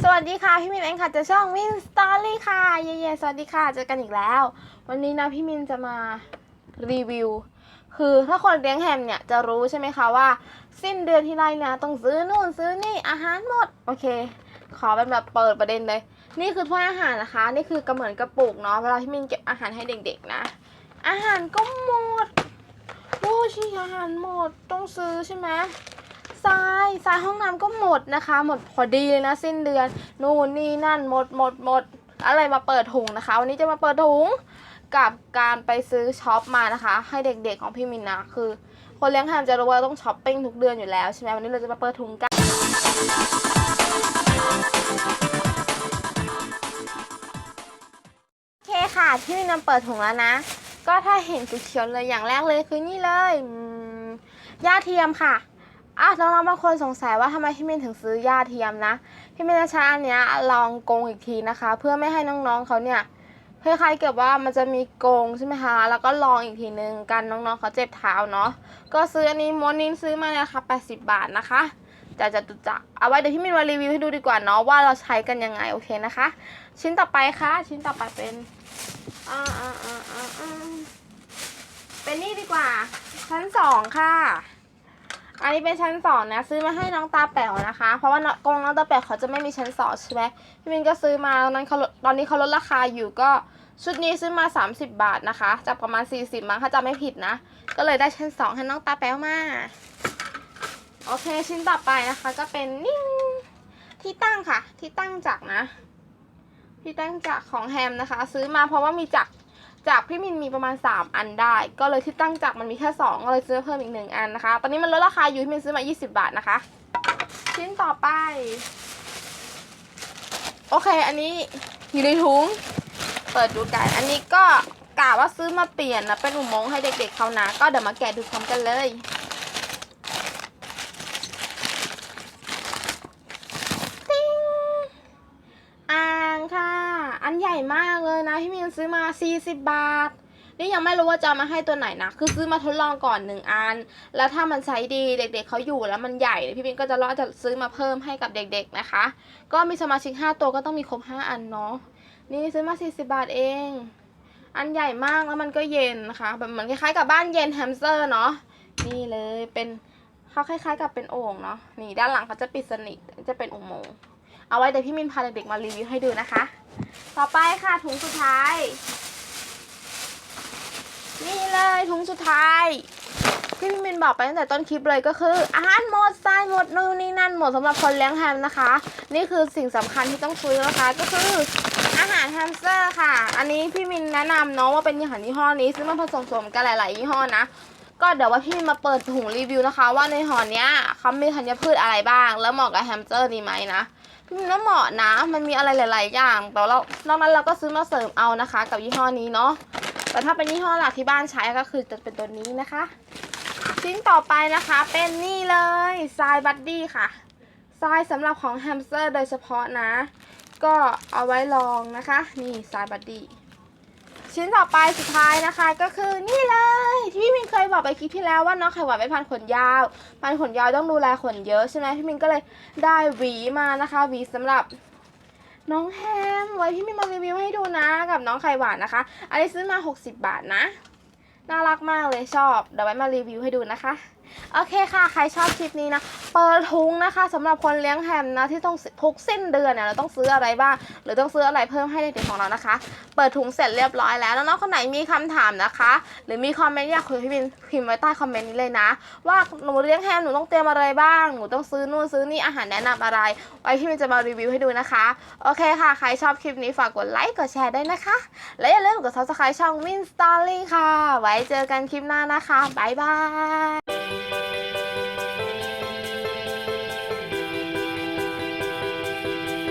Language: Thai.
สวัสดีค่ะพี่มินเองค่ะจะช่องมินสตอรี่ค่ะ เย่ๆสวัสดีค่ะเจอกันอีกแล้ว วันนี้นะพี่มินจะมารีวิว คือถ้าคนเลี้ยงแฮมเนี่ยจะรู้ใช่ไหมคะว่า สิ้นเดือนที่ไรเนี่ยต้องซื้อนู่นซื้อนี่อาหารหมด โอเค ขอเป็นแบบเปิดประเด็นเลย นี่คือถ้วยอาหารนะคะ นี่คือกระเหมือนกระปุกเนาะเวลาที่มินเก็บอาหารให้เด็กๆนะ อาหารก็หมดโอ้ชิอาหารหมดต้องซื้อใช่ไหม ทรายทรายห้องน้ำก็หมดนะคะ หมดพอดีเลยนะสิ้นเดือน นู่นนี่นั่นหมดหมดหมดอะไรมาเปิดถุงนะคะ วันนี้จะมาเปิดถุงกับการไปซื้อช็อปมานะคะ ให้เด็กๆของพี่มินนะคือ คนเลี้ยงแฮมจะรู้ว่าต้องช้อปปิ้งทุกเดือนอยู่แล้วใช่ไหมวันนี้เราจะมาเปิดถุงกันโอเคค่ะที่มินนำเปิดถุงแล้วนะ ก็ถ้าเห็นสีเขียวเลยอย่างแรกเลยคือนี่เลยอืมหญ้าเทียมค่ะ อะน้องๆบางคนสงสัยว่าทำไมพี่มินถึงซื้อหญ้าเทียมนะ พี่มินจะใช้อันเนี้ยลองกงอีกทีนะคะ เพื่อไม่ให้น้องๆเขาเนี่ยคล้ายๆเกับว่ามันจะมีกงใช่ไหมคะ แล้วก็ลองอีกทีนึงกันน้องๆเขาเจ็บเท้าเนาะ ก็ซื้ออันนี้ม้วนนี้ซื้อมาเนี่ยค่ะ80 บาทนะคะจะจะตุจักเอาไว้เดี๋ยวพี่มินมารีวิวให้ดูดีกว่าเนาะว่าเราใช้กันยังไงโอเคนะคะ ชิ้นต่อไปค่ะ ชิ้นต่อไปเป็นอ่าอ่าอ่าอ่าเป็นนี่ดีกว่าชั้นสองค่ะ อันนี้เป็นชั้นสองนะ ซื้อมาให้น้องตาแป๋วนะคะ เพราะว่ากรงน้องตาแป๋วเขาจะไม่มีชั้นสองใช่ไหมพี่มินก็ซื้อมาตอนนั้นเขาตอนนี้เขาลดราคาอยู่ก็ชุดนี้ซื้อมา 30 บาทนะคะจากประมาณ 40 มั้งถ้าจำไม่ผิดนะ ก็เลยได้ชั้นสองให้น้องตาแป๋วมาโอเคชิ้นต่อไปนะคะ ก็เป็นนิ่งที่ตั้งค่ะ ที่ตั้งจักรนะ ที่ตั้งจักรของแฮมนะคะ ซื้อมาเพราะว่ามีจักร จากพี่มินมีประมาณ 3 อันได้ ก็เลยที่ตั้งจักรมันมีแค่ 2 ก็เลยซื้อเพิ่มอีกหนึ่งอันนะคะ ตอนนี้มันลดราคาอยู่พี่มินซื้อมา 20 บาทนะคะ ชิ้นต่อไป โอเค อันนี้อยู่ในถุง เปิดดูกัน อันนี้ก็กะว่าซื้อมาเปลี่ยนนะเป็นอุโมงค์ให้เด็กๆเขานะ ก็เดี๋ยวมาแกะดูพร้อมกันเลยติ้งอ่างค่ะ อันใหญ่มาก เลยนะพี่มินซื้อมา 40 บาท นี่ยังไม่รู้ว่าจะมาให้ตัวไหนนะ คือซื้อมาทดลองก่อนหนึ่งอัน แล้วถ้ามันใช้ดีเด็กๆเขาอยู่แล้วมันใหญ่พี่มินก็จะรอจะซื้อมาเพิ่มให้กับเด็ก ๆนะคะ ก็มีสมาชิก 5 ตัวก็ต้องมีครบ 5 อันเนาะ นี่ซื้อมา 40 บาทเอง อันใหญ่มากแล้วมันก็เย็นนะคะ แบบเหมือนคล้ายๆกับบ้านเย็นแฮมสเตอร์เนาะ นี่เลยเป็นเขาคล้ายๆกับเป็นโอ่งเนาะ นี่ด้านหลังเขาจะปิดสนิทจะเป็นอุโมงค์ เอาไว้เดี๋ยวพี่มินพาเด็กๆมารีวิวให้ดูนะคะ ต่อไปค่ะถุงสุดท้าย นี่เลยถุงสุดท้ายที่พี่มินบอกไปตั้งแต่ต้นคลิปเลยก็คืออาหารหมดทรายหมดนู่นนี่นั่นหมดสำหรับคนเลี้ยงแฮมนะคะ นี่คือสิ่งสำคัญที่ต้องซื้อนะคะก็คืออาหารแฮมสเตอร์ค่ะ อันนี้พี่มินแนะนำเนาะว่าเป็นอาหารยี่ห้อนี้ซื้อมาผสมๆกันหลาย ๆ ยี่ห้อนะก็เดี๋ยวว่าพี่มินมาเปิดถุงรีวิวนะคะ ว่าในห่อเนี้ยเขามีธัญพืชอะไรบ้าง แล้วเหมาะกับแฮมสเตอร์ดีไหมนะ น้ำเหมาะนะมันมีอะไรหลาย ๆ อย่าง แต่เรานอกนั้นเราก็ซื้อมาเสริมเอานะคะ กับยี่ห้อนี้เนาะแต่ถ้าเป็นยี่ห้อหลักที่บ้านใช้ก็คือจะเป็นตัวนี้นะคะ ชิ้นต่อไปนะคะเป็นนี่เลยทรายบัดดี้ค่ะทรายสำหรับของแฮมสเตอร์โดยเฉพาะนะ ก็เอาไว้ลองนะคะ นี่ทรายบัดดี้ ชิ้นต่อไปสุดท้ายนะคะ ก็คือนี่เลยที่พี่มินเคยบอกไปคลิปที่แล้วว่าน้องไข่หวานเป็นพันขนยาว พันขนยาวต้องดูแลขนเยอะใช่ไหมพี่มินก็เลยได้หวีมานะคะหวีสำหรับน้องแฮมไว้พี่มินมารีวิวให้ดูนะกับน้องไข่หวานนะคะ อันนี้ซื้อมา 60 บาทนะ น่ารักมากเลยชอบ เดี๋ยวไว้มารีวิวให้ดูนะคะ โอเคค่ะ ใครชอบคลิปนี้นะ เปิดถุงนะคะสำหรับคนเลี้ยงแฮมนะที่ต้องทุกสิ้นเดือนเนี่ยเราต้องซื้ออะไรบ้าง หรือต้องซื้ออะไรเพิ่มให้เด็กๆของเรานะคะ เปิดถุงเสร็จเรียบร้อยแล้วน้องๆคนไหนมีคำถามนะคะ หรือมีคอมเมนต์อยากคุยพี่บินพิมพ์ไว้ใต้คอมเมนต์นี้เลยนะ ว่าหนูเลี้ยงแฮมหนูต้องเตรียมอะไรบ้างหนูต้องซื้อนู่นซื้อนี่อาหารแนะนำอะไร ไว้พี่บินจะมารีวิวให้ดูนะคะโอเคค่ะ ใครชอบคลิปนี้ฝากกดไลค์กดแชร์ได้นะคะ และอย่าลืมกด subscribe ช่อง Win Story ค่ะ ไว้เจอกันคลิปหน้านะคะบ๊ายบาย